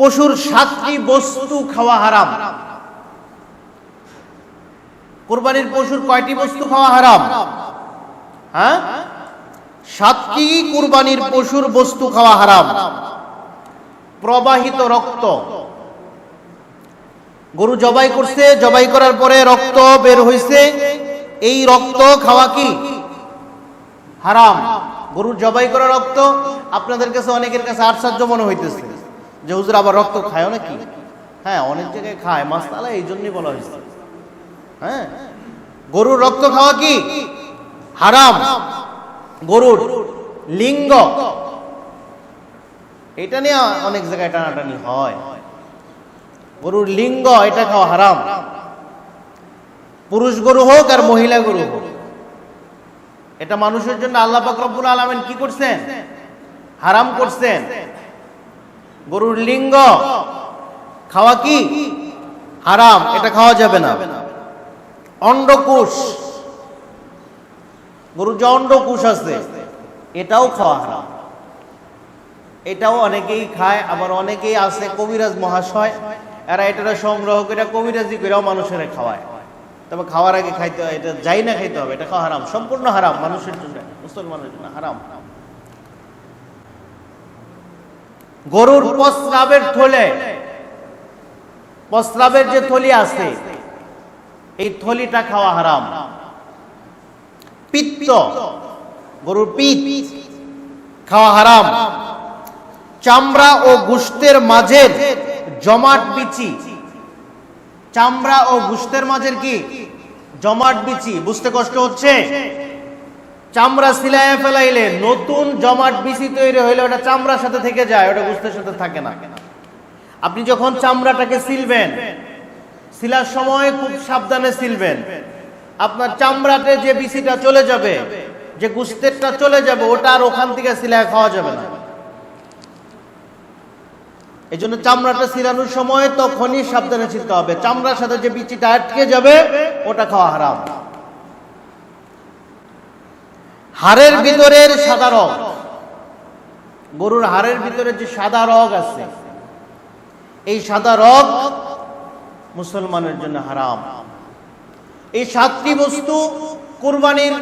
পশুর সাতটি বস্তু খাওয়া হারাম। কোরবানির পশুর কয়টি বস্তু খাওয়া হারাম? হ্যাঁ? সাতটি কুরবানির পশুর বস্তু খাওয়া হারাম। প্রবাহিত রক্ত। গরু জবাই করছে, জবাই করার পরে রক্ত বের হইছে। এই রক্ত খাওয়া কি? হারাম। গরুর জবাই করা রক্ত। আপনাদের কাছে, অনেকের কাছে আশ্চর্য মনে হইতেছে। যে হুজুর আবার রক্ত খায় নাকি হ্যাঁ অনেক জায়গায় খায়। মাস্তালা এই জন্যই বলা হয়েছে। হ্যাঁ? গরুর রক্ত খাওয়া কি? হারাম। গরুর লিঙ্গ। এটা নিয়ে অনেক জায়গায় টানাটানি হয়। গরুর লিঙ্গ, এটা খাওয়া হারাম। পুরুষ গরু হোক আর মহিলা গরু হোক, এটা মানুষের জন্য আল্লাহ পাক আলামিন কি করছেন? হারাম করছেন। গরুর লিঙ্গ। খাওয়া কি? হারাম, এটা খাওয়া যাবে না। অন্ডকুশ গরুর যে অন্ডকুশ আছে, এটাও খাওয়া হারাম। এটাও অনেকেই খায়, আবার অনেকেই আছে কবিরাজ মহাশয়, এরা এটা সংগ্রহ করে কবিরাজি করেও মানুষের খাওয়ায়। তবে খাওয়ার আগে খাইতে হয়, এটা যাই না খাইতে হবে, এটা খাওয়া হারাম, সম্পূর্ণ হারাম, মানুষের জন্য, মুসলমানের জন্য হারাম। গরুর প্রস্রাবের থলে, প্রস্রাবের যে থলি আছে, এই থলিটা খাওয়া হারাম। পিত্ত, গরুর পিত খাওয়া হারাম। চামড়া ও গুস্তের মাঝের জমাট বিচি। চামড়া ও গুস্তের মাঝের কি? জমাট বিচি। বুঝতে কষ্ট হচ্ছে? চামড়া সিলাইয়া ফেলাইলে নতুন জমাট বিচি তৈরি হইলে ওটা চামড়ার সাথে থেকে যায়, ওটা গুস্তের সাথে থাকে না। আপনি যখন চামড়াটাকে সিলবেন, সিলার সময় খুব সাবধানে সিলবেন। আপনার চামড়াতে যে বিচিটা চলে যাবে, যে গুস্তেরটা চলে যাবে, ওটা আর ওখান থেকে সিলায় খাওয়া যাবে না। এই জন্য চামড়াটা সিলানোর সময় তখনই সাবধানে ছিলতে হবে। চামড়ার সাথে যে বিচিটা আটকে যাবে, ওটা খাওয়া হারাম। হাড়ের ভিতরের সাদা রগ। গরুর হাড়ের ভিতরে যে সাদা রগ আছে এই সাদা রগ মুসলমানের জন্য হারাম। এই সাতটি বস্তু কুরবানির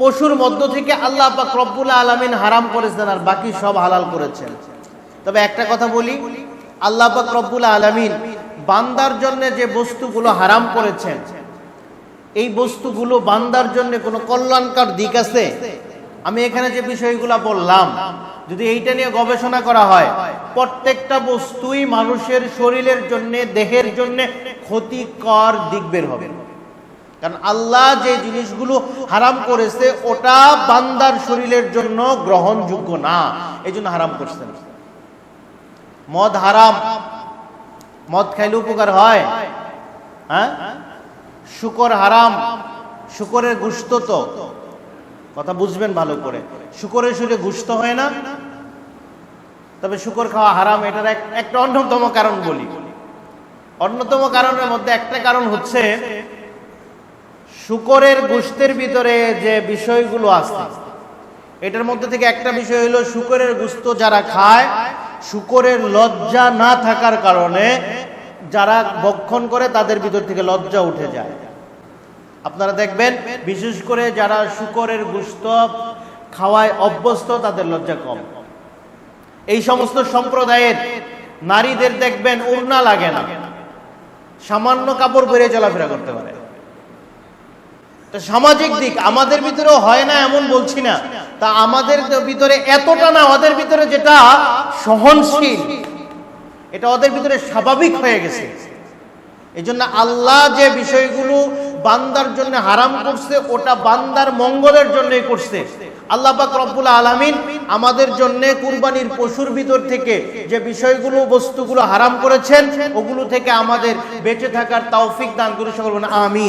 পশুর মধ্য থেকে আল্লাহ পাক রব্বুল আলামিন হারাম করেছেন আর বাকি সব হালাল করেছেন। তবে একটা কথা বলি আল্লাহ পাক রব্বুল আলামিন বান্দার জন্য যে বস্তুগুলো হারাম করেছেন এই বস্তুগুলো বান্দার জন্য কোনো কল্যাণকার দিক আছে? আমি এখানে যে বিষয়গুলো বললাম, যদি এইটা নিয়ে গবেষণা করা হয়, প্রত্যেকটা বস্তুই মানুষের শরীরের জন্য, দেহের জন্য ক্ষতিকর দিক বের হবে। কারণ আল্লাহ যে জিনিসগুলো হারাম করেছে, ওটা বান্দার শরীরের জন্য গ্রহণযোগ্য না। এই জন্য হারাম করছেন মদ হারাম। মদ খাইলে উপকার হয়? হ্যাঁ? শুকর হারাম, শুকরের গুস্ত তো। কথা বুঝবেন ভালো করে। শুকরের শরীরে গুস্ত হয় না, তবে শুকর খাওয়া হারাম, এটার একটা অন্যতম কারণ বলি। অন্যতম কারণের মধ্যে একটা কারণ হচ্ছে, শুকরের গোস্তের ভিতরে যে বিষয়গুলো আছে, এটার মধ্যে থেকে একটা বিষয় হলো, শুকরের গুস্ত যারা খায়, শুকরের লজ্জা না থাকার কারণে যারা ভক্ষণ করে তাদের ভিতর থেকে লজ্জা উঠে যায়। আপনারা দেখবেন, বিশেষ করে যারা শুকরের গুস্ত খাওয়ায় অভ্যস্ত, তাদের লজ্জা কম। এই সমস্ত সম্প্রদায়ের নারীদের দেখবেন উড়না লাগে না। সামান্য কাপড় পরে চলাফেরা করতে পারে। তো সামাজিক দিক, আমাদের ভিতরেও হয় না এমন বলছি না। তা আমাদের ভিতরে এতটা না ওদের ভিতরে যেটা সহনশীল এটা ওদের ভিতরে স্বাভাবিক হয়ে গেছে। এই জন্য আল্লাহ যে বিষয়গুলো বান্দার জন্য হারাম করছে, ওটা বান্দার মঙ্গলের জন্যই করছে। আল্লাহ পাক রব্বুল আলামিন আমাদের জন্য কুরবানির পশুর ভিতর থেকে যে বিষয়গুলো, বস্তুগুলো হারাম করেছেন, ওগুলো থেকে আমাদের বেঁচে থাকার তৌফিক দান করে সকল আমিন।